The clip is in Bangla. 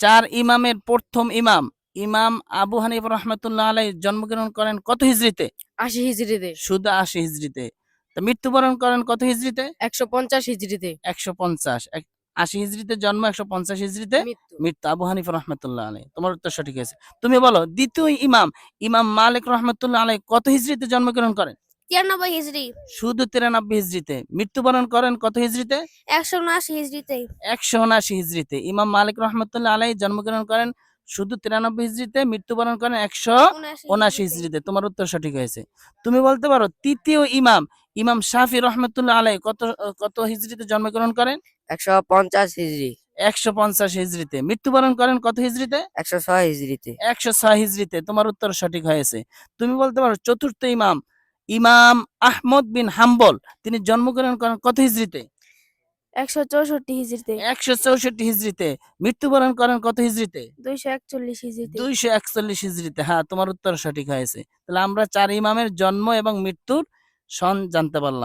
চার ইমামের প্রথম ইমাম ইমাম আবু হানিফ রহমতুল্লাহ আলাই জন্মগ্রহণ করেন কত হিজরিতে আশি হিজড়িতে। শুধু আশি হিজরিতে তো মৃত্যুবরণ করেন কত হিজরিতে একশো পঞ্চাশ হিজড়িতে। একশো পঞ্চাশ। আশি হিজরিতে জন্ম একশো পঞ্চাশ হিজরিতে মৃত্যু। মৃত্যু। আবু হানিফ রহমতুল্লাহ আলাই তোমার উত্তর সঠিক আছে তুমি বলো দ্বিতীয় ইমাম ইমাম মালিক রহমতুল্লাহ আলাই কত হিজড়িতে জন্মগ্রহণ করেন? তিরানব্বই হিজড়ি। শুধু তিরানব্বই হিজরিতে মৃত্যুবরণ করেন কত হিজরিতে একশো উনআশি হিজড়িতে। একশো উনআশি হিজরিতে ইমাম মালিক রহমতুল্লাহ আলাই জন্মগ্রহণ করেন শুধু তিরানব্বই হিজরিতে মৃত্যুবরণ করেন একশো উনআশি হিজরিতে তোমার উত্তর সঠিক হয়েছে। তুমি বলতে পারো তৃতীয় ইমাম ইমাম শাফি রহমতুল্লাহ আলাই কত কত হিজরিতে জন্মগ্রহণ করেন? একশো পঞ্চাশ হিজড়ি। একশো পঞ্চাশ হিজরিতে মৃত্যুবরণ করেন কত হিজরিতে একশো ছয় হিজড়িতে। একশো ছয় হিজরিতে তোমার উত্তর সঠিক হয়েছে। তুমি বলতে পারো চতুর্থ ইমাম ইমাম আহমদ বিন হাম্বল তিনি জন্মগ্রহণ করেন কত হিজরিতে একশো চৌষট্টি হিজড়িতে। একশো চৌষট্টি মৃত্যুবরণ করেন কত হিজরিতে দুইশো একচল্লিশ হিজড়িতে। দুইশো একচল্লিশ হিজরিতে হ্যাঁ তোমার উত্তর সঠিক হয়েছে। তাহলে আমরা চার ইমামের জন্ম এবং মৃত্যুর সন জানতে পারলাম।